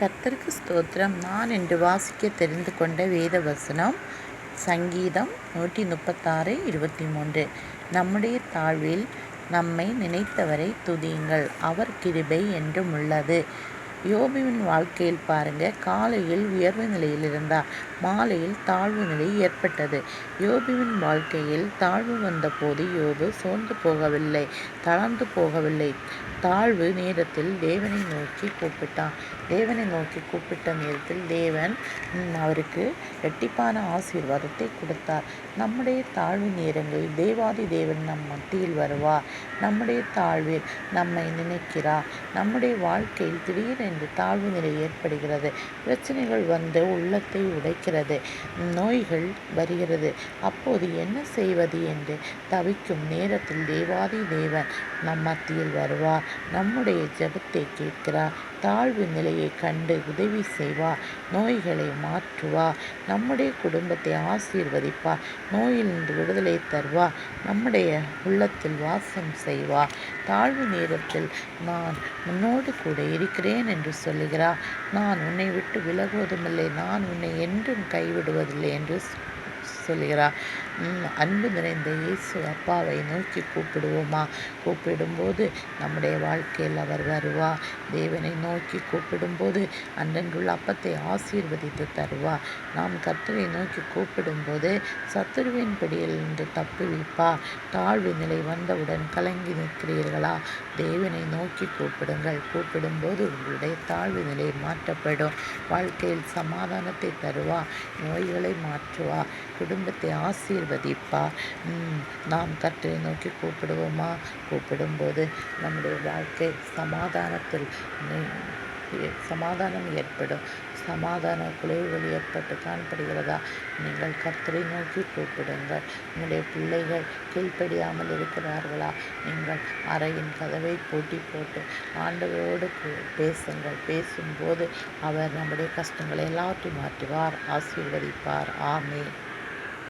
கத்தருக்கு ஸ்தோத்திரம். நான் என்று வாசிக்க தெரிந்து கொண்ட வேத வசனம் சங்கீதம் நூற்றி முப்பத்தாறு இருபத்தி மூன்று நம்முடைய தாழ்வில் நம்மை நினைத்தவரை துதியுங்கள். அவர் கிருபை என்றும் உள்ளது. யோபுவின் வாழ்க்கையில் பாருங்க காலையில் உயர்வு நிலையில் இருந்தார். மாலையில் தாழ்வு நிலை ஏற்பட்டது. யோபுவின் வாழ்க்கையில் தாழ்வு வந்தபோது யோபு சோர்ந்து போகவில்லை தளர்ந்து போகவில்லை. தாழ்வு நேரத்தில் தேவனை நோக்கி கூப்பிட்டான். தேவனை நோக்கி கூப்பிட்ட நேரத்தில் தேவன் அவருக்கு எட்டிப்பான ஆசீர்வாதத்தை கொடுத்தார். நம்முடைய தாழ்வு நேரங்களில் தேவாதி தேவன் நம் மத்தியில் வருவார். நம்முடைய தாழ்வில் நம்மை நினைக்கிறார். நம்முடைய வாழ்க்கையில் இந்த தாழ்வு நிலை ஏற்படுகிறது. பிரச்சனைகள் வந்து உள்ளத்தை உடைக்கிறது. நோய்கள் வருகிறது. அப்போது என்ன செய்வது என்று தவிக்கும் நேரத்தில் தேவாதி தேவன் நம் மத்தியில் வருவார். நம்முடைய ஜெபத்தை கேட்கிறார். தாழ்வு நிலையை கண்டு உதவி செய்வார். நோய்களை மாற்றுவார். நம்முடைய குடும்பத்தை ஆசீர்வதிப்பார். நோயிலிருந்து விடுதலை தருவார். நம்முடைய உள்ளத்தில் வாசம் செய்வார். தாழ்வு நேரத்தில் நான் உன்னோடு கூட இருக்கிறேன் என்று சொல்லுகிறார் நான் உன்னை விட்டு விலகுவதுமில்லை. நான் உன்னை என்றும் கைவிடுவதில்லை என்று சொல்கிறார் அன்பு நிறைந்த இயேசு அப்பாவை நோக்கி கூப்பிடுவோமா? கூப்பிடும்போது நம்முடைய வாழ்க்கையில் அவர் வருவா. தேவனை நோக்கி கூப்பிடும்போது அன்றன்றுள்ள அப்பத்தை ஆசீர்வதித்து தருவா. நாம் கர்த்தரை நோக்கி கூப்பிடும்போது சத்துருவின் பிடியில் நின்று தப்புவிப்பா தாழ்வு நிலை வந்தவுடன் கலங்கி நிற்கிறீர்களா? தேவனை நோக்கி கூப்பிடுங்கள். கூப்பிடும்போது உங்களுடைய தாழ்வு நிலை மாற்றப்படும். வாழ்க்கையில் சமாதானத்தை தருவா. நோய்களை மாற்றுவா. குடும்பத்தை ஆசீர்வதிப்பார் நாம் கர்த்தரை நோக்கி கூப்பிடுவோமா? கூப்பிடும்போது நம்முடைய வாழ்க்கை சமாதானத்தில் சமாதானம் ஏற்படும். சமாதான குளிர்வுகள் ஏற்பட்டு காணப்படுகிறதா? நீங்கள் கர்த்தரை நோக்கி கூப்பிடுங்கள். உங்களுடைய பிள்ளைகள் கீழ்ப்படியாமல் இருக்கிறார்களா? நீங்கள் அறையின் கதவை பூட்டி போட்டு ஆண்டவரோடு பேசுங்கள். பேசும்போது அவர் நம்முடைய கஷ்டங்களை எல்லாத்தையும் மாற்றுவார் ஆசீர்வதிப்பார். ஆமே